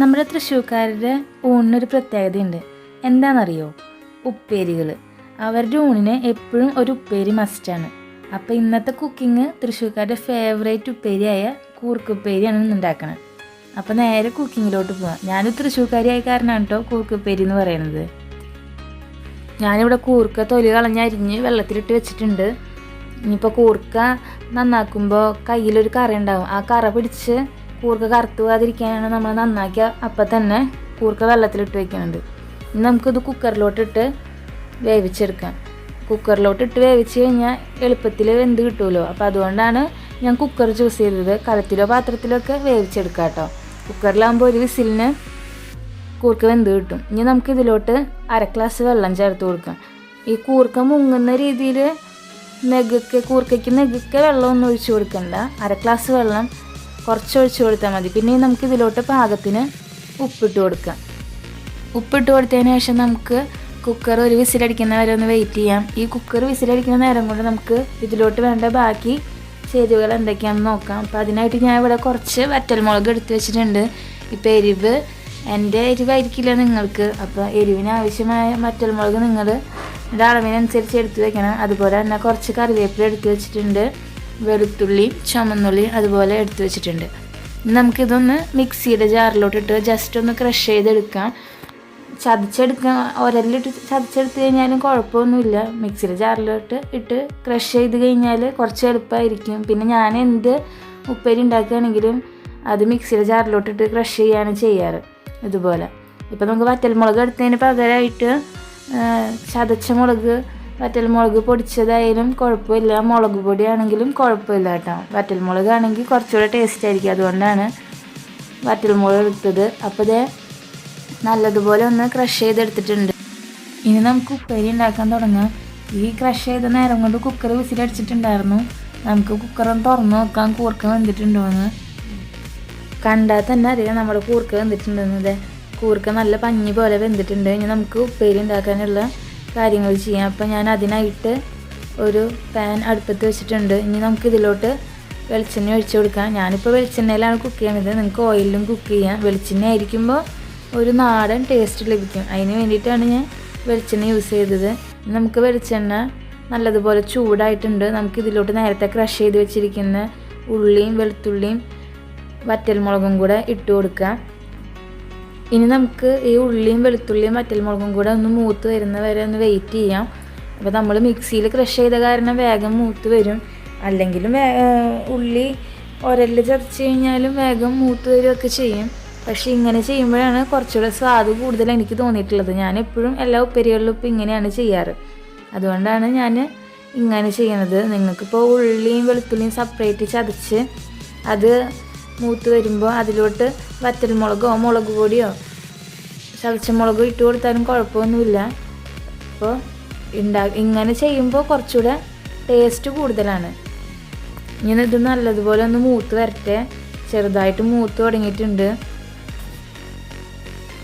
നമ്മുടെ തൃശ്ശൂർക്കാരുടെ ഊണിനൊരു പ്രത്യേകതയുണ്ട്. എന്താണെന്നറിയോ? ഉപ്പേരികൾ അവരുടെ ഊണിന് എപ്പോഴും ഒരു ഉപ്പേരി മസ്റ്റാണ് അപ്പോൾ ഇന്നത്തെ കുക്കിംഗ് തൃശ്ശൂർക്കാരുടെ ഫേവറേറ്റ് ഉപ്പേരിയായ കൂർക്കുപ്പേരിയാണ് ഇന്ന് ഉണ്ടാക്കുന്നത് അപ്പോൾ നേരെ കുക്കിങ്ങിലോട്ട് പോവാം. ഞാനൊരു തൃശ്ശൂർക്കാരിയായ കാരണമാണ് കേട്ടോ കൂർക്കുപ്പേരി എന്ന് പറയുന്നത് ഞാനിവിടെ കൂർക്ക തൊലി കളഞ്ഞരിഞ്ഞ് വെള്ളത്തിലിട്ട് വെച്ചിട്ടുണ്ട്. ഇനിയിപ്പോൾ കൂർക്ക നന്നാക്കുമ്പോൾ കയ്യിലൊരു കറ ഉണ്ടാവും ആ കറ പിടിച്ച് കൂർക്ക കറുത്ത് പോകാതിരിക്കാനാണ് നമ്മൾ നന്നാക്കിയ അപ്പം തന്നെ കൂർക്ക വെള്ളത്തിലിട്ട് വെക്കുന്നുണ്ട് ഇനി നമുക്കിത് കുക്കറിലോട്ടിട്ട് വേവിച്ചെടുക്കാം. കുക്കറിലോട്ടിട്ട് വേവിച്ച് കഴിഞ്ഞാൽ എളുപ്പത്തിൽ വെന്ത് കിട്ടുമല്ലോ അപ്പോൾ അതുകൊണ്ടാണ് ഞാൻ കുക്കർ ചൂസ് ചെയ്തത്. കലത്തിലോ പാത്രത്തിലോ ഒക്കെ വേവിച്ചെടുക്കാം കേട്ടോ കുക്കറിലാകുമ്പോൾ ഒരു വിസിലിന് കൂർക്ക വെന്ത് കിട്ടും. ഇനി നമുക്ക് ഇതിലോട്ട് അര ഗ്ലാസ് വെള്ളം ചേർത്ത് കൊടുക്കാം. ഈ കൂർക്ക മുങ്ങുന്ന രീതിയിൽ നെഗക്ക് കൂർക്കയ്ക്ക് നെഗക്ക് വെള്ളം ഒന്നും ഒഴിച്ചു കൊടുക്കണ്ട. അര ഗ്ലാസ് വെള്ളം കുറച്ച് ഒഴിച്ചു കൊടുത്താൽ മതി. പിന്നെ നമുക്ക് ഇതിലോട്ട് പാകത്തിന് ഉപ്പിട്ട് കൊടുക്കാം. ഉപ്പിട്ട് കൊടുത്തതിന് ശേഷം നമുക്ക് കുക്കർ ഒരു വിസിലടിക്കുന്ന വരെ ഒന്ന് വെയിറ്റ് ചെയ്യാം. ഈ കുക്കർ വിസിലടിക്കുന്ന നേരം കൊണ്ട് നമുക്ക് ഇതിലോട്ട് വേണ്ട ബാക്കി ചേരുവകൾ എന്തൊക്കെയാണെന്ന് നോക്കാം. അപ്പോൾ അതിനായിട്ട് ഞാൻ ഇവിടെ കുറച്ച് വറ്റൽമുളക് എടുത്ത് വെച്ചിട്ടുണ്ട്. ഇപ്പോൾ എരിവ് എന്റെ എരിവായിരിക്കില്ല നിങ്ങൾക്ക്. അപ്പോൾ എരിവിന് ആവശ്യമായ വറ്റൽമുളക് നിങ്ങൾ അളവിനനുസരിച്ച് എടുത്ത് വെക്കണം. അതുപോലെ തന്നെ കുറച്ച് കറിവേപ്പില എടുത്ത് വെച്ചിട്ടുണ്ട്. വെളുത്തുള്ളി ചുമന്നുള്ളി അതുപോലെ എടുത്തു വെച്ചിട്ടുണ്ട്. നമുക്കിതൊന്ന് മിക്സിയുടെ ജാറിലോട്ടിട്ട് ജസ്റ്റ് ഒന്ന് ക്രഷ് ചെയ്തെടുക്കാം. ചതച്ചെടുക്കാൻ ഒരല്ലിട്ട് ചതച്ചെടുത്ത് കഴിഞ്ഞാലും കുഴപ്പമൊന്നുമില്ല. മിക്സിയുടെ ജാറിലോട്ട് ഇട്ട് ക്രഷ് ചെയ്ത് കഴിഞ്ഞാൽ കുറച്ച് എളുപ്പമായിരിക്കും. പിന്നെ ഞാൻ എന്ത് ഉപ്പേരി ഉണ്ടാക്കുകയാണെങ്കിലും അത് മിക്സിയുടെ ജാറിലോട്ടിട്ട് ക്രഷ് ചെയ്യാണ് ചെയ്യാറ് ഇതുപോലെ. ഇപ്പോൾ നമുക്ക് വറ്റൽമുളക് എടുത്തതിന് പകരമായിട്ട് ചതച്ച മുളക് വറ്റൽമുളക് പൊടിച്ചതായാലും കുഴപ്പമില്ല. മുളക് പൊടിയാണെങ്കിലും കുഴപ്പമില്ല കേട്ടോ. വറ്റൽമുളക് ആണെങ്കിൽ കുറച്ചുകൂടെ ടേസ്റ്റ് ആയിരിക്കും. അതുകൊണ്ടാണ് വറ്റൽമുളക് എടുത്തത് അപ്പോൾ ഇതേ നല്ലതുപോലെ ഒന്ന് ക്രഷ് ചെയ്തെടുത്തിട്ടുണ്ട്. ഇനി നമുക്ക് ഉപ്പേരി ഉണ്ടാക്കാൻ തുടങ്ങാം. ഈ ക്രഷ് ചെയ്ത നേരം കൊണ്ട് കുക്കർ വിസിലടിച്ചിട്ടുണ്ടായിരുന്നു നമുക്ക് കുക്കർ ഒന്ന് തുറന്ന് നോക്കാം. കൂർക്ക വെന്തിട്ടുണ്ടോ എന്ന്. കണ്ടാൽ തന്നെ അറിയാം നമ്മുടെ കൂർക്ക വെന്തിട്ടുണ്ടെന്നത് കൂർക്ക നല്ല പഞ്ഞി പോലെ വെന്തിട്ടുണ്ട്. ഇനി നമുക്ക് ഉപ്പേരി ഉണ്ടാക്കാനുള്ള കാര്യങ്ങൾ ചെയ്യാം. അപ്പം ഞാൻ അതിനായിട്ട് ഒരു പാൻ അടുപ്പത്ത് വെച്ചിട്ടുണ്ട്. ഇനി നമുക്ക് ഇതിലോട്ട് വെളിച്ചെണ്ണ ഒഴിച്ചു കൊടുക്കാം. ഞാനിപ്പോൾ വെളിച്ചെണ്ണയിലാണ് കുക്ക് ചെയ്യുന്നത്. നിങ്ങൾക്ക് ഓയിലും കുക്ക് ചെയ്യാം. വെളിച്ചെണ്ണ ആയിരിക്കുമ്പോൾ ഒരു നാടൻ ടേസ്റ്റ് ലഭിക്കും. അതിന് വേണ്ടിയിട്ടാണ് ഞാൻ വെളിച്ചെണ്ണ യൂസ് ചെയ്തത്. നമുക്ക് വെളിച്ചെണ്ണ നല്ലതുപോലെ ചൂടായിട്ടുണ്ട്. നമുക്ക് ഇതിലോട്ട് നേരത്തെ ക്രഷ് ചെയ്ത് വെച്ചിരിക്കുന്ന ഉള്ളിയും വെളുത്തുള്ളിയും വറ്റൽമുളകും കൂടെ ഇട്ട് കൊടുക്കാം. ഇനി നമുക്ക് ഈ ഉള്ളിയും വെളുത്തുള്ളിയും വറ്റൽമുളകും കൂടെ ഒന്ന് മൂത്ത് വരുന്ന വരെ ഒന്ന് വെയിറ്റ് ചെയ്യാം. അപ്പോൾ നമ്മൾ മിക്സിയിൽ ക്രഷ് ചെയ്ത കാരണം വേഗം മൂത്ത് വരും. അല്ലെങ്കിലും ഉള്ളി ഒരല്ല് ചതച്ച് കഴിഞ്ഞാലും വേഗം മൂത്ത് വരികയൊക്കെ ചെയ്യും. പക്ഷേ ഇങ്ങനെ ചെയ്യുമ്പോഴാണ് കുറച്ചുകൂടെ സ്വാദ് കൂടുതൽ എനിക്ക് തോന്നിയിട്ടുള്ളത്. ഞാൻ എപ്പോഴും എല്ലാ ഉപ്പരികളിലും ഇപ്പം ഇങ്ങനെയാണ് ചെയ്യാറ്. അതുകൊണ്ടാണ് ഞാൻ ഇങ്ങനെ ചെയ്യുന്നത്. നിങ്ങൾക്കിപ്പോൾ ഉള്ളിയും വെളുത്തുള്ളിയും സെപ്പറേറ്റ് ചതച്ച് അത് മൂത്ത് വരുമ്പോൾ അതിലോട്ട് വറ്റൽമുളകോ മുളക് പൊടിയോ ചതച്ച മുളകോ ഇട്ട് കൊടുത്താലും കുഴപ്പമൊന്നുമില്ല. അപ്പോൾ ഉണ്ടാ ഇങ്ങനെ ചെയ്യുമ്പോൾ കുറച്ചുകൂടെ ടേസ്റ്റ് കൂടുതലാണ്. ഇങ്ങനെ ഇത് നല്ലതുപോലെ ഒന്ന് മൂത്ത് വരട്ടെ. ചെറുതായിട്ട് മൂത്ത് തുടങ്ങിയിട്ടുണ്ട്.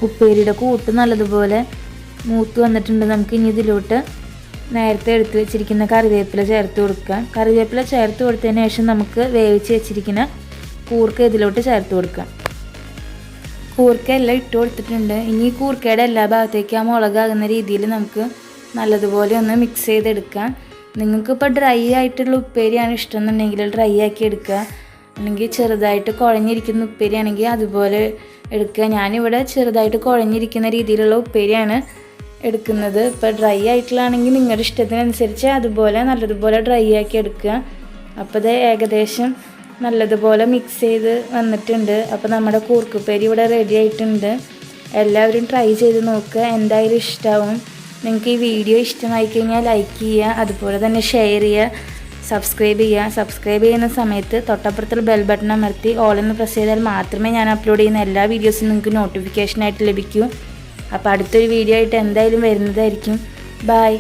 ഉപ്പേരിയുടെ കൂട്ട് നല്ലതുപോലെ മൂത്ത് വന്നിട്ടുണ്ട്. നമുക്ക് ഇനി ഇതിലോട്ട് നേരത്തെ എടുത്ത് വെച്ചിരിക്കുന്ന കറിവേപ്പില ചേർത്ത് കൊടുക്കാം. കറിവേപ്പില ചേർത്ത് കൊടുത്തതിന് ശേഷം നമുക്ക് വേവിച്ച് വെച്ചിരിക്കുന്ന കൂർക്ക ഇതിലോട്ട് ചേർത്ത് കൊടുക്കുക. കൂർക്ക എല്ലാം ഇട്ട് കൊടുത്തിട്ടുണ്ട്. ഇനി കൂർക്കയുടെ എല്ലാ ഭാഗത്തേക്കും ആ മുളകാകുന്ന രീതിയിൽ നമുക്ക് നല്ലതുപോലെ ഒന്ന് മിക്സ് ചെയ്തെടുക്കാം നിങ്ങൾക്കിപ്പോൾ ഡ്രൈ ആയിട്ടുള്ള ഉപ്പേരിയാണ് ഇഷ്ടം എന്നുണ്ടെങ്കിൽ ഡ്രൈ ആക്കി എടുക്കുക. അല്ലെങ്കിൽ ചെറുതായിട്ട് കുഴഞ്ഞിരിക്കുന്ന ഉപ്പേരിയാണെങ്കിൽ അതുപോലെ എടുക്കുക. ഞാനിവിടെ ചെറുതായിട്ട് കുഴഞ്ഞിരിക്കുന്ന രീതിയിലുള്ള ഉപ്പേരിയാണ് എടുക്കുന്നത്. ഇപ്പോൾ ഡ്രൈ ആയിട്ടുള്ളതാണെങ്കിൽ നിങ്ങളുടെ ഇഷ്ടത്തിനനുസരിച്ച് അതുപോലെ നല്ലതുപോലെ ഡ്രൈ ആക്കി എടുക്കുക. അപ്പോൾ ഇത് ഏകദേശം നല്ലതുപോലെ മിക്സ് ചെയ്ത് വന്നിട്ടുണ്ട്. അപ്പോൾ നമ്മുടെ കൂർക്കുപ്പേരി ഇവിടെ റെഡി ആയിട്ടുണ്ട്. എല്ലാവരും ട്രൈ ചെയ്ത് നോക്കുക എന്തായാലും ഇഷ്ടമാവും നിങ്ങൾക്ക് ഈ വീഡിയോ ഇഷ്ടമായി കഴിഞ്ഞാൽ ലൈക്ക് ചെയ്യുക. അതുപോലെ തന്നെ ഷെയർ ചെയ്യുക. സബ്സ്ക്രൈബ് ചെയ്യുക. സബ്സ്ക്രൈബ് ചെയ്യുന്ന സമയത്ത് തൊട്ടപ്പുറത്തുള്ള ബെൽ ബട്ടൺ അമർത്തി ഓൾ എന്ന് പ്രസ് ചെയ്താൽ മാത്രമേ ഞാൻ അപ്ലോഡ് ചെയ്യുന്ന എല്ലാ വീഡിയോസും നിങ്ങൾക്ക് നോട്ടിഫിക്കേഷനായിട്ട് ലഭിക്കൂ. അപ്പോൾ അടുത്തൊരു വീഡിയോ ആയിട്ട് എന്തായാലും വരുന്നതായിരിക്കും. ബൈ